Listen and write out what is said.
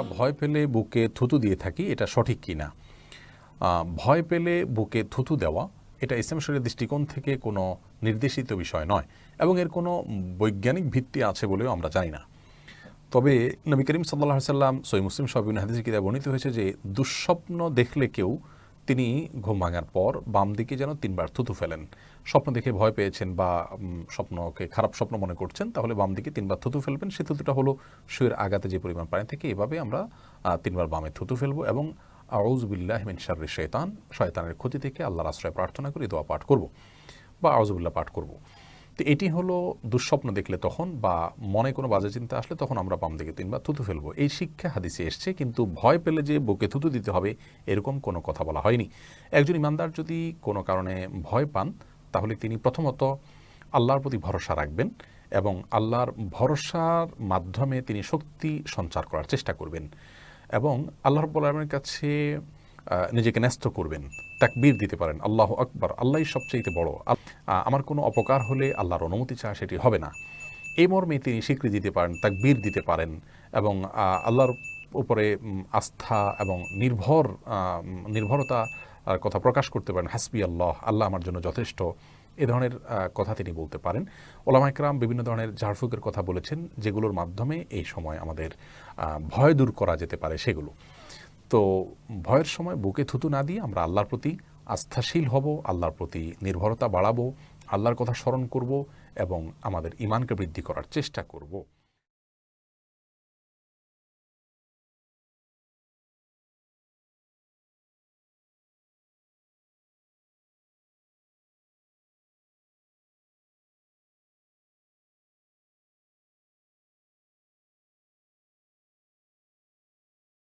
ভয় পেলে বুকে থুতু দিয়ে থাকি এটা সঠিক কি না আহ, ভয় পেলে বুকে থুতু দেওয়া এটা ইসলাম শরীরের দৃষ্টিকোণ থেকে কোনো নির্দেশিত বিষয় নয় এবং এর কোনো বৈজ্ঞানিক ভিত্তি আছে বলেও আমরা জানি না। তবে নবী করিম সাল্লাহ সাল্লাম সৈ মুসলিম সবিন হাদিস কিতাব বর্ণিত হয়েছে যে দুঃস্বপ্ন দেখলে কেউ তিনি ঘুম ভাঙার পর বাম দিকে যেন তিনবার থুতু ফেলেন। স্বপ্ন দেখে ভয় পেয়েছেন বা স্বপ্নকে খারাপ স্বপ্ন মনে করছেন, তাহলে বাম দিকে তিনবার থুতু ফেলবেন। সে থুতুটা হলো শুয়ের আগাতে যে পরিমাণ পানি থেকে এভাবে আমরা তিনবার বামে থুতু ফেলব এবং আউজবিল্লাহ মিন শাররি শৈতান শয়তানের ক্ষতি থেকে আল্লাহর আশ্রয় প্রার্থনা করে, দোয়া পাঠ করব বা আউজবিল্লাহ পাঠ করব। তো এটি হলো দুঃস্বপ্ন দেখলে তখন বা মনে কোনো বাজে চিন্তা আসলে তখন আমরা বাম দিকে তিনবার থুতু ফেলব। এই শিক্ষা হাদিসে এসছে, কিন্তু ভয় পেলে যে বুকে থুতু দিতে হবে, এরকম কোনো কথা বলা হয়নি। একজন ইমানদার যদি কোনো কারণে ভয় পান, তাহলে তিনি প্রথমত আল্লাহর প্রতি ভরসা রাখবেন এবং আল্লাহর ভরসার মাধ্যমে তিনি শক্তি সঞ্চার করার চেষ্টা করবেন এবং আল্লাহ রব্বুল আলমের কাছে নিজেকে ন্যস্ত করবেন। তাকবীর দিতে পারেন। আল্লাহ আকবর। আল্লাহই সবচেয়ে বড়। আমার কোনো অপকার হলে আল্লাহর অনুমতি ছাড়া সেটি হবে না। এই মর্মে তিনি স্বীকৃতি দিতে পারেন, তাকবীর দিতে পারেন এবং আল্লাহর উপরে আস্থা এবং নির্ভর নির্ভরতা কথা প্রকাশ করতে পারেন। হাসবি আল্লাহ আল্লাহ আমার জন্য যথেষ্ট। এ ধরনের কথা তিনি বলতে পারেন। ওলামা ইকরাম বিভিন্ন ধরনের ঝাড়ফুকের কথা বলেছেন, যেগুলোর মাধ্যমে এই সময় আমাদের ভয় দূর করা যেতে পারে সেগুলো। তো ভয়ের সময় বুকে থুতু না দিয়ে আমরা আল্লাহর প্রতি আস্থাশীল হব, আল্লাহর প্রতি নির্ভরতা বাড়াবো, আল্লাহর কথা স্মরণ করব এবং আমাদের ইমানকে বৃদ্ধি করার চেষ্টা করব।